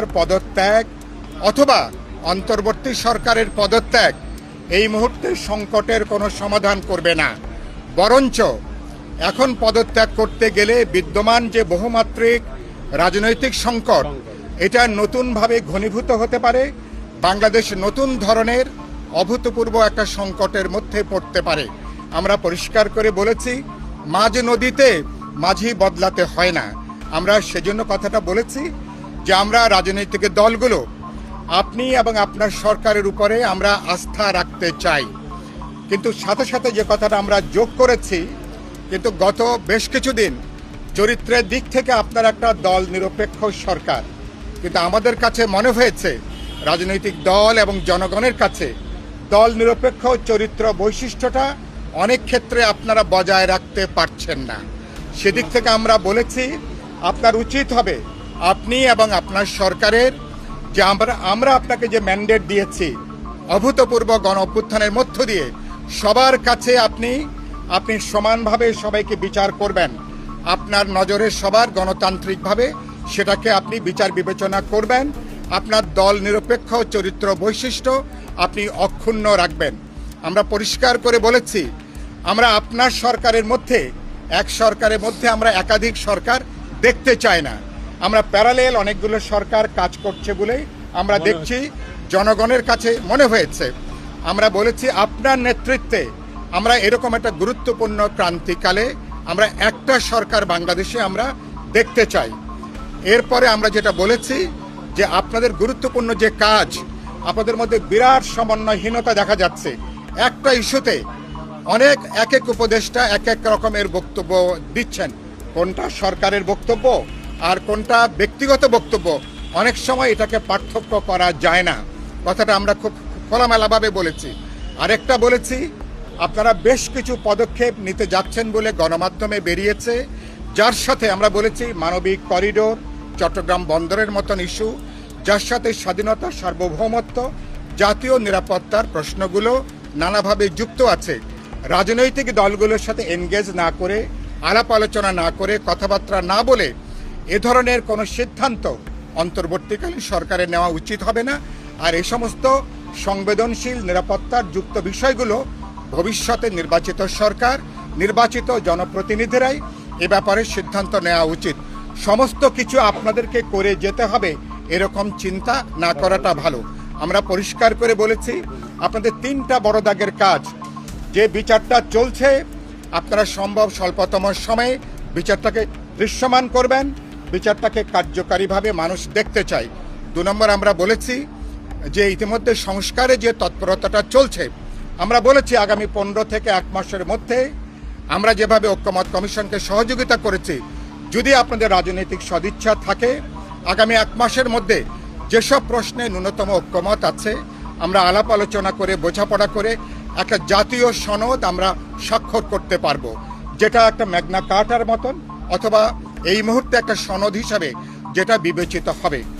সরকার পদত্যাগ অথবা অন্তর্বর্তী সরকারের পদত্যাগ, এই মুহূর্তে সংকটের কোনো সমাধান করবে না। বরঞ্চ এখন পদত্যাগ করতে গেলে বিদ্যমান যে বহুমাত্রিক রাজনৈতিক সংকট, এটা নতুনভাবে ঘনীভূত হতে পারে, বাংলাদেশ নতুন ধরনের অভূতপূর্ব একটা সংকটের মধ্যে পড়তে পারে। আমরা পরিষ্কার করে বলেছি, মাঝ নদীতে মাঝি বদলাতে হয় না। আমরা সেজন্য কথাটা বলেছি যে আমরা রাজনৈতিক দলগুলো, আপনি এবং আপনার সরকারের উপরে আমরা আস্থা রাখতে চাই। কিন্তু সাথে সাথে যে কথাটা আমরা যোগ করেছি, কিন্তু গত বেশ কিছুদিন চরিত্রের দিক থেকে আপনার একটা দল নিরপেক্ষ সরকার। কিন্তু আমাদের কাছে মনে হয়েছে, রাজনৈতিক দল এবং জনগণের কাছে দল নিরপেক্ষ চরিত্র বৈশিষ্ট্যটা অনেক ক্ষেত্রে আপনারা বজায় রাখতে পারছেন না। সেদিক থেকে আমরা বলেছি, আপনার উচিত হবে আপনি এবং আপনার সরকারের যে আমরা আমরা আপনাকে যে ম্যান্ডেট দিয়েছি, অভূতপূর্ব গণ অভ্যুত্থানের মধ্য দিয়ে, সবার কাছে আপনি আপনি সমানভাবে সবাইকে বিচার করবেন। আপনার নজরে সবার গণতান্ত্রিকভাবে সেটাকে আপনি বিচার বিবেচনা করবেন। আপনার দল নিরপেক্ষ চরিত্র বৈশিষ্ট্য আপনি অক্ষুণ্ণ রাখবেন। আমরা পরিষ্কার করে বলেছি, আমরা আপনার সরকারের মধ্যে, এক সরকারের মধ্যে আমরা একাধিক সরকার দেখতে চাই না। আমরা প্যারালেল অনেকগুলো সরকার কাজ করছে বলে আমরা দেখছি জনগণের কাছে মনে হয়েছে। আমরা বলেছি আপনার নেতৃত্বে আমরা এরকম একটা গুরুত্বপূর্ণ ক্রান্তিকালে আমরা একটা সরকার বাংলাদেশে আমরা দেখতে চাই। এরপরে আমরা যেটা বলেছি যে আপনাদের গুরুত্বপূর্ণ যে কাজ আপনাদের মধ্যে বিরাট সমন্বয়হীনতা দেখা যাচ্ছে। একটা ইস্যুতে অনেক এক এক উপদেষ্টা এক এক রকমের বক্তব্য দিচ্ছেন। কোনটা সরকারের বক্তব্য? আর কোনটা ব্যক্তিগত বক্তব্য? অনেক সময় এটাকে পার্থক্য করা যায় না। কথাটা আমরা খুব খোলামেলাভাবে বলেছি। আরেকটা বলেছি, আপনারা বেশ কিছু পদক্ষেপ নিতে যাচ্ছেন বলে গণমাধ্যমে বেরিয়েছে। যার সাথে আমরা বলেছি, মানবিক করিডোর, চট্টগ্রাম বন্দরের মতন ইস্যু, যার সাথে স্বাধীনতা, সার্বভৌমত্ব, জাতীয় নিরাপত্তার প্রশ্নগুলো নানাভাবে যুক্ত আছে। রাজনৈতিক দলগুলোর সাথে এনগেজ না করে, আলাপ আলোচনা না করে, কথাবার্তা না বলে এ ধরনের কোনো সিদ্ধান্ত অন্তর্বর্তীকালীন সরকারের নেওয়া উচিত হবে না। আর এ সমস্ত সংবেদনশীল নিরাপত্তার যুক্ত বিষয়গুলো ভবিষ্যতে নির্বাচিত সরকার, নির্বাচিত জনপ্রতিনিধিরাই এ ব্যাপারে সিদ্ধান্ত নেওয়া উচিত। সমস্ত কিছু আপনাদেরকে করে যেতে হবে, এরকম চিন্তা না করাটা ভালো। আমরা পরিষ্কার করে বলেছি, আপনাদের তিনটা বড় দাগের কাজ। যে বিচারটা চলছে, আপনারা সম্ভব স্বল্পতম সময়ে বিচারটাকে দৃশ্যমান করবেন। বিচারটাকে কার্যকারীভাবে মানুষ দেখতে চায়। দু নম্বর আমরা বলেছি যে ইতিমধ্যে সংস্কারে যে তৎপরতাটা চলছে, আমরা বলেছি আগামী পনেরো থেকে এক মাসের মধ্যে আমরা যেভাবে ঐক্যমত কমিশনকে সহযোগিতা করেছি, যদি আপনাদের রাজনৈতিক সদিচ্ছা থাকে, আগামী এক মাসের মধ্যে যেসব প্রশ্নে ন্যূনতম ঐক্যমত আছে, আমরা আলাপ আলোচনা করে, বোঝাপড়া করে একটা জাতীয় সনদ আমরা স্বাক্ষর করতে পারব, যেটা একটা ম্যাগনা কার্টার মতন অথবা এই মুহূর্তে একটা সনদ হিসাবে যেটা বিবেচিত হবে।